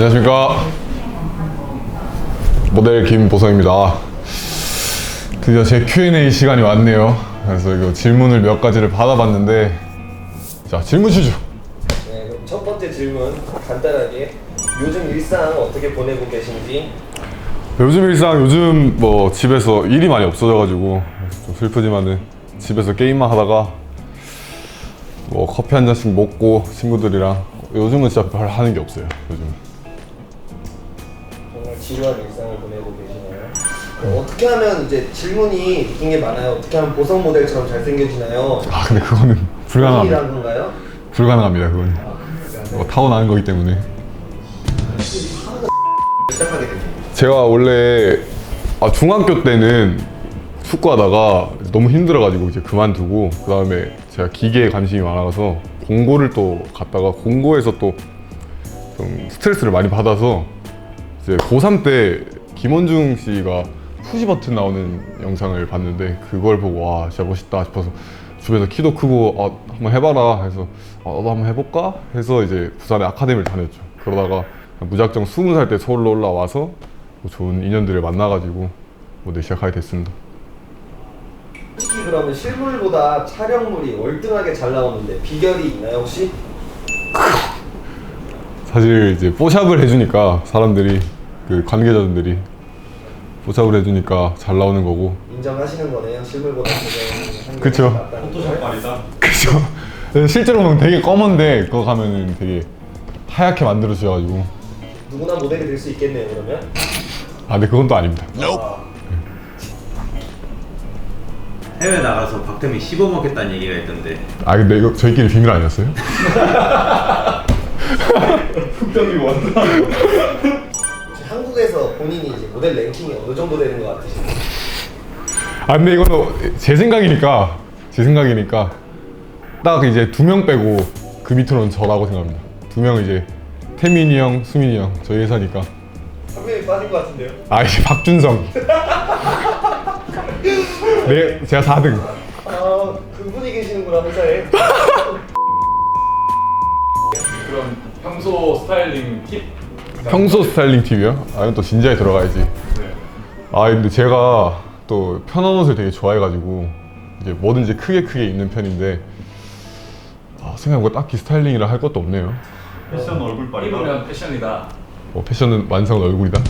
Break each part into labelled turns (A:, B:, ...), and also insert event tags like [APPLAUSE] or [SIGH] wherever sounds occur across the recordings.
A: 안녕하십니까. 모델 김보성입니다. 드디어 제 Q&A 시간이 왔네요. 그래서 이거 질문을 몇 가지를 받아봤는데 자 질문 주죠.
B: 네, 그럼 첫 번째 질문 간단하게. 요즘 일상 어떻게 보내고 계신지?
A: 요즘 일상 요즘 뭐 집에서 일이 많이 없어져가지고 좀 슬프지만은 집에서 게임만 하다가 뭐 커피 한 잔씩 먹고 친구들이랑 요즘은 진짜 별 하는 게 없어요 요즘
B: 지루한 일상을 보내고 계시나요? 그럼 어떻게 하면 이제 질문이 느낀 게 많아요. 어떻게 하면 보성 모델처럼 잘생겨지나요?
A: 아 근데 그거는 불가능합니다
B: 건가요?
A: 불가능합니다 그건 뭐 타고나는 거기 때문에
B: 시작하게 됩니다.
A: 제가 원래 아, 중학교 때는 축구하다가 너무 힘들어가지고 이제 그만두고 그 다음에 제가 기계에 관심이 많아서 공고를 또 갔다가 공고에서 또 좀 스트레스를 많이 받아서 이제 고3 때 김원중 씨가 푸시 버튼 나오는 영상을 봤는데 그걸 보고 와 진짜 멋있다 싶어서 주변에서 키도 크고 아, 한번 해봐라 해서 아, 나도 한번 해볼까? 해서 이제 부산의 아카데미를 다녔죠. 그러다가 무작정 20살 때 서울로 올라와서 뭐 좋은 인연들을 만나가지고 모델 시작하게 됐습니다.
B: 특히 그러면 실물보다 촬영물이 월등하게 잘 나오는데 비결이 있나요 혹시?
A: 사실 이제 뽀샵을 해주니까 사람들이 그 관계자분들이 뽀샵을 해주니까 잘 나오는 거고
B: 인정하시는 거네요. 실물보다 그냥
A: 그쵸.
B: 포토샵
C: 말이다.
A: 그죠 실제로 보면 되게 검은데 그거 가면은 되게 하얗게 만들어 주셔가지고
B: 누구나 모델이 될 수 있겠네요 그러면.
A: 아 근데 그건 또 아닙니다
B: 아,
C: 해외 나가서 박태민 씹어먹겠다는 얘기가 있던데.
A: 아 근데 이거 저희끼리 비밀 아니었어요? [LAUGHS]
B: 혹시 한국에서 본인이 이제 모델 랭킹이 어느 정도 되는 것 같으신가요?
A: 아 근데 이거는 제 생각이니까 제 생각이니까 딱 이제 두 명 빼고 그 밑으로는 저라고 생각합니다 두 명은 이제 태민이 형, 수민이 형 저희 회사니까
B: 한 명이 빠진 것 같은데요?
A: 아 이제 박준성 [LAUGHS] 네 제가 4등
B: 아 그분이 계시는구나 회사에.
D: 평소 스타일링 팁?
A: 평소 스타일링 팁이요? 아 이건 또 진지하게 들어가야지
D: 네.
A: 아 근데 제가 또 편한 옷을 되게 좋아해가지고 이제 뭐든지 크게 크게 입는 편인데 아, 생각해보니까 딱히 스타일링이라 할 것도 없네요
C: 패션 얼굴 빨이.
D: 입으면 패션이다.
A: 뭐 패션은 완성은 얼굴이다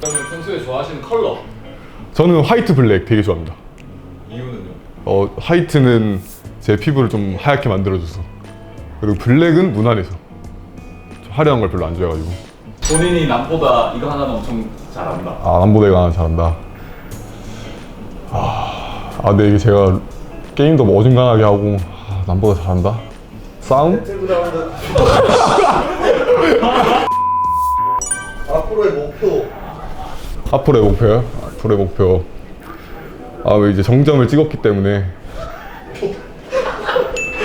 D: 그러면 평소에 좋아하시는 컬러
A: 저는 화이트 블랙 되게 좋아합니다
D: 이유는요?
A: 어 화이트는 제 피부를 좀 하얗게 만들어줘서 그리고 블랙은 무난해서 좀 화려한 걸 별로 안 좋아해가지고
D: 본인이 남보다 이거 하나는 엄청 잘한다.
A: 아 남보다가 하나 잘한다 아, 아 근데 이게 제가 게임도 뭐 어중간하게 하고 아, 남보다 잘한다 싸움? [LAUGHS]
B: 앞으로의 목표.
A: 앞으로의 목표요? 앞으로의 목표 아왜 이제 정점을 찍었기 때문에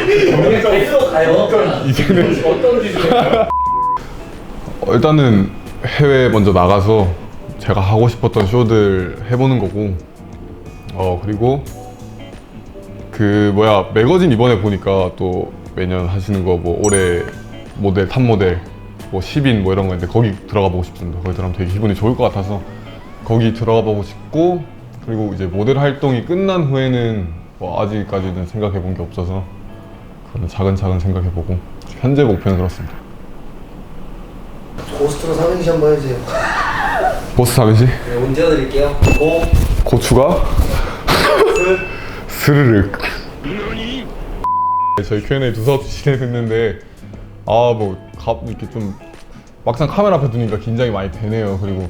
B: 어디로 가요? [LAUGHS]
A: 이제는
D: 어떤 기준이에요?
A: 어, 일단은 해외 먼저 나가서 제가 하고 싶었던 쇼들 해보는 거고 어 그리고 그 뭐야 매거진 이번에 보니까 또 매년 하시는 거 뭐 올해 모델 탑 모델 뭐 10인 뭐 이런 거 있는데 거기 들어가 보고 싶습니다. 거기 들어가면 되게 기분이 좋을 것 같아서 거기 들어가 보고 싶고 그리고 이제 모델 활동이 끝난 후에는 뭐 아직까지는 생각해 본 게 없어서 그거는 차근차근 생각해 보고 현재 목표는 그렇습니다
B: 고스트로 삼행시 한번 해주세요.
A: 보스 삼시
B: 네, 문제 드릴게요. 고,
A: 고추가?
B: 스,
A: 스르륵. 저희 Q&A 두서 진행됐는데 아뭐 이렇게 좀 막상 카메라 앞에 두니까 긴장이 많이 되네요. 그리고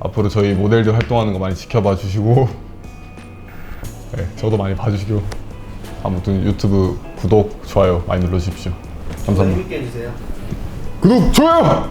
A: 앞으로 저희 모델들 활동하는 거 많이 지켜봐 주시고. 네, 저도 많이 봐주시고. 아무튼 유튜브 구독 좋아요 많이 눌러주십시오. 감사합니다.
B: 재밌게 해주세요.
A: 구독 좋아요